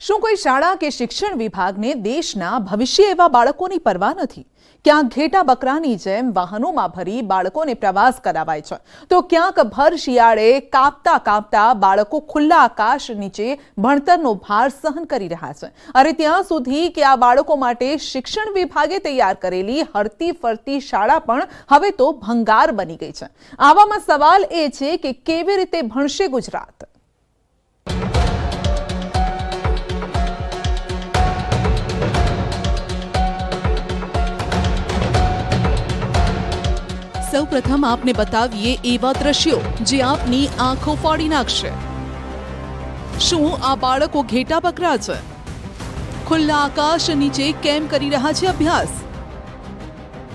શું કોઈ શાળા કે શિક્ષણ વિભાગને દેશના ભવિષ્ય એવા બાળકોની પરવા નથી? ક્યાંક ઘેટા બકરાની જેમ વાહનોમાં ભરી બાળકોને પ્રવાસ કરાવાય છે. તો ક્યાંક ભર શિયાળે કાપતા કાપતા બાળકો ખુલ્લા આકાશ નીચે ભણતરનો ભાર સહન કરી રહ્યા છે. અરે ત્યાં સુધી કે આ બાળકો માટે શિક્ષણ વિભાગે તૈયાર કરેલી હરતી ફરતી શાળા પણ હવે તો ભંગાર બની ગઈ છે. આવામાં સવાલ એ છે કે કેવી રીતે ભણશે ગુજરાત? સૌપ્રથમ આપને બતાવીએ એવા દ્રશ્યો જે આપની આંખો ફાડી નાખશે શું આ બાળકો ઘેટા બકરા છે ખુલ્લા આકાશ નીચે કેમ કરી રહ્યા છે અભ્યાસ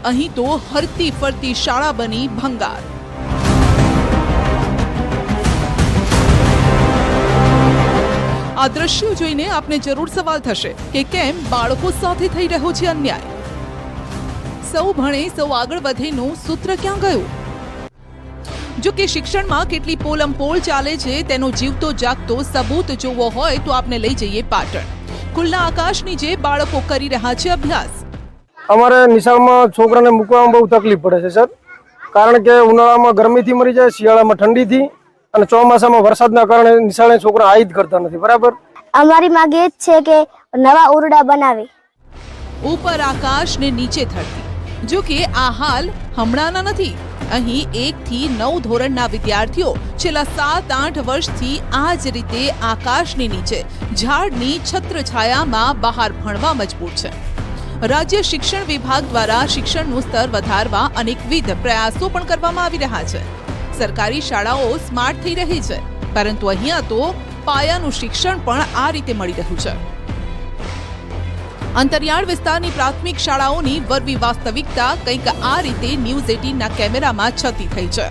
અહીં તો હરતી ફરતી શાળા બની ભંગાર આ દ્રશ્યો જોઈને આપને જરૂર સવાલ થશે કે કેમ બાળકો સાથે થઈ રહ્યો છે અન્યાય સૌ ભણે સૌ આગળ વધેનું સૂત્ર ક્યાં ગયું? જો કે શિક્ષણમાં કેટલી પોલમપોલ ચાલે છે તેનો જીવતો જાગતો સબૂત જોવો હોય તો આપને લઈ જઈએ પાટણ. ખુલ્લા આકાશની જે બાળકો કરી રહ્યા છે અભ્યાસ. અમારે નિશાળમાં છોકરાને મૂકવામાં બહુ તકલીફ પડે છે સર કારણ કે ઉનાળામાં ગરમીથી મરી જાય શિયાળામાં ઠંડીથી અને ચોમાસામાં વરસાદના કારણે નિશાળે છોકરા આઈ જ કરતા નથી બરાબર? અમારી માંગ એ જ છે કે નવા ઓરડા બનાવે. ઉપર આકાશ ને નીચે ધરતી. જો કે આ હાલ હમણાંના નથી. અહીં એક થી નવ ધોરણના વિદ્યાર્થીઓ છેલ્લા સાત આઠ વર્ષથી આ જ રીતે આકાશની નીચે, ઝાડની છત્રછાયામાં બહાર ભણવા મજબૂર છે. રાજ્ય શિક્ષણ વિભાગ દ્વારા શિક્ષણનું સ્તર વધારવા અનેકવિધ પ્રયાસો પણ કરવામાં આવી રહ્યા છે. સરકારી શાળાઓ સ્માર્ટ થઈ રહી છે, પરંતુ અહીંયા તો પાયાનું શિક્ષણ પણ આ રીતે મળી રહ્યું છે. અંતરિયાળ વિસ્તારની પ્રાથમિક શાળાઓની વરવી વાસ્તવિકતા કંઈક આ રીતે ન્યૂઝ એટીનના કેમેરામાં છતી થઈ છે.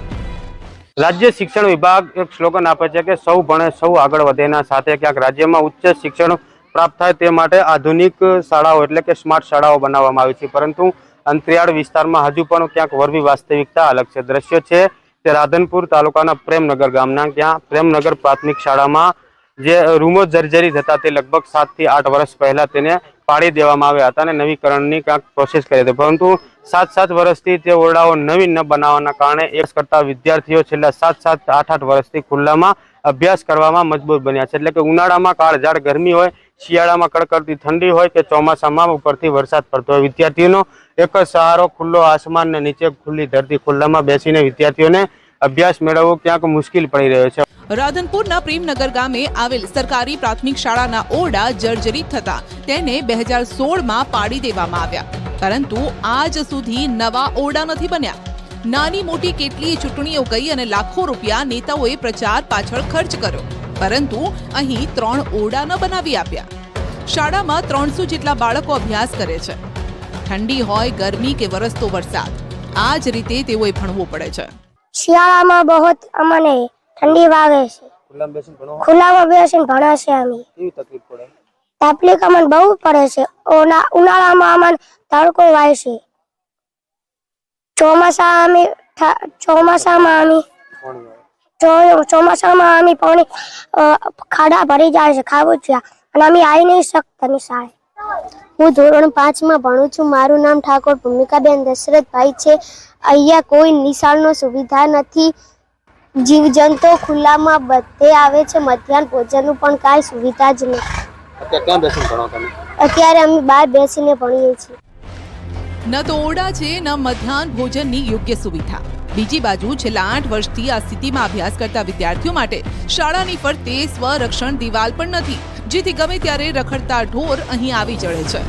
રાજ્ય શિક્ષણ વિભાગ એક સ્લોગન આપે છે કે સૌ ભણે સૌ આગળ વધેના સાથે ક્યાંક રાજ્યમાં ઉચ્ચ શિક્ષણ પ્રાપ્ત થાય તે માટે આધુનિક શાળાઓ એટલે કે સ્માર્ટ શાળાઓ બનાવવામાં આવી છે. પરંતુ અંતરિયાળ વિસ્તારમાં હજુ પણ ક્યાંક વરવી વાસ્તવિકતા અલગ છે. દ્રશ્ય છે તે રાધનપુર તાલુકાના પ્રેમનગર ગામના ત્યાં પ્રેમનગર પ્રાથમિક શાળામાં જે રૂમો જર્જરી થતા તે લગભગ સાતથી આઠ વર્ષ પહેલા તેને પાડી દેવામાં આવ્યા હતા અને નવીકરણની ક્યાંક પ્રોસેસ કરી હતી. પરંતુ સાત સાત વર્ષથી તે ઓરડાઓ નવીન ન બનાવવાના કારણે એક કરતા વિદ્યાર્થીઓ છેલ્લા સાત સાત આઠ આઠ વર્ષથી ખુલ્લામાં અભ્યાસ કરવામાં મજબૂર બન્યા છે. એટલે કે ઉનાળામાં કાળઝાળ ગરમી હોય, શિયાળામાં કડકડતી ઠંડી હોય કે ચોમાસામાં ઉપરથી વરસાદ પડતો હોય, વિદ્યાર્થીઓનો એક જ સહારો ખુલ્લો આસમાન ને નીચે ખુલ્લી ધરતી ખુલ્લામાં બેસીને વિદ્યાર્થીઓને અભ્યાસ મેળવવો ક્યાંક મુશ્કેલ પડી રહ્યો છે. રાધનપુરના પ્રેમનગર ગામે આવેલ સરકારી પ્રાથમિક શાળાના ઓરડા જર્જરિત થતા તેને બે હજાર સોળમાં પાડી દેવામાં આવ્યા. પરંતુ આજ સુધી નવા ઓરડા નથી બન્યા. નાની મોટી કેટલીય ચૂંટણીઓ ગઈ અને લાખો રૂપિયા નેતાઓએ પ્રચાર પાછળ ખર્ચ કર્યો. પરંતુ અહીં ત્રણ ઓરડા ન બનાવી આપ્યા. શાળામાં ત્રણસો જેટલા બાળકો અભ્યાસ કરે છે. ઠંડી હોય, ગરમી કે વરસતો વરસાદ. આ જ રીતે તેઓએ ભણવું પડે છે. શિયાળામાં બહુ અમને ઠંડી વાગે છે. ખુલ્લામાં બેસીને ભણો. ખુલ્લામાં બેસીને ભણાશે અમે. કેવી તકલીફ પડે? તકલીફ અમને બહુ પડે છે. ઉના- ઉનાળામાં અમને તડકો વાય છે. ચોમાસા અમે ચોમાસામાં અમે ચોમાસામાં અમે પાણી ખાડા ભરી જાય છે ખાવું છે અને અમે આવી નહીં શકતા નિશાળે હું ધોરણ પાંચમાં ભણું છું. મારું નામ ઠાકોર ભૂમિકાબેન દશરથભાઈ છે. અહીંયા કોઈ નિશાળનો સુવિધા નથી. જીવજંતુ ખુલ્લામાં બધે આવે છે મધ્યાહન ભોજનનું પણ કાંઈ સુવિધા જ નથી. અત્યારે અમે બહાર બેસીને ભણીએ છીએ. ન તો ઓરડા છે ન મધ્યાહન ભોજનની યોગ્ય સુવિધા. બીજી બાજુ છેલ્લા આઠ વર્ષથી આ સ્થિતિમાં અભ્યાસ કરતા વિદ્યાર્થીઓ માટે શાળાની ફરતે સ્વરક્ષણ દિવાલ પણ નથી જેથી ગમે ત્યારે રખડતા ઢોર અહીં આવી ચડે છે.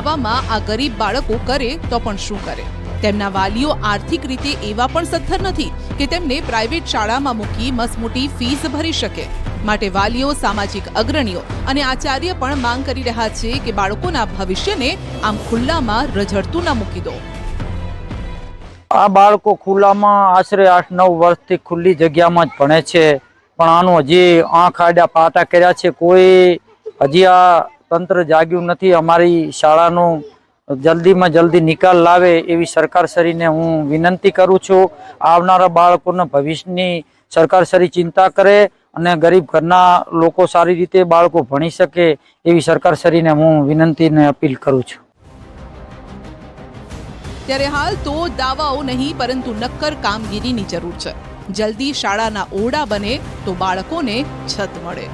આવામાં આ ગરીબ બાળકો કરે તો પણ શું કરે? તેમના વાલીઓ આર્થિક રીતે એવા પણ સદ્ધર નથી કે તેમને પ્રાઇવેટ શાળામાં મૂકી મસમોટી ફીસ ભરી શકે. માટે વાલીઓ, સામાજિક અગ્રણીઓ અને આચાર્ય પણ માંગ કરી રહ્યા છે કે બાળકોના ભવિષ્યને આમ ખુલ્લામાં રઝળતું ના મૂકી દો. આ બાળકો ખુલ્લામાં આશરે આઠ નવ વર્ષથી ખુલ્લી જગ્યામાં જ ભણે છે. પણ આનું હજી આંખ, આડા, પાટા કર્યા છે, કોઈ હજી આ તંત્ર જાગ્યું નથી. અમારી શાળાનું જલ્દીમાં જલ્દી નિકાલ લાવે એવી સરકારશ્રીને હું વિનંતી કરું છું. આવનારા બાળકોના ભવિષ્યની સરકારશ્રી ચિંતા કરે અને ગરીબ ઘરના લોકો સારી રીતે બાળકો ભણી શકે એવી સરકારશ્રીને હું વિનંતીને અપીલ કરું છું. ત્યારે હાલ તો દાવાઓ નહીં, પરંતુ નક્કર કામગીરીની જરૂર છે. જલ્દી શાળાના ઓરડા બને તો બાળકોને છત મળે.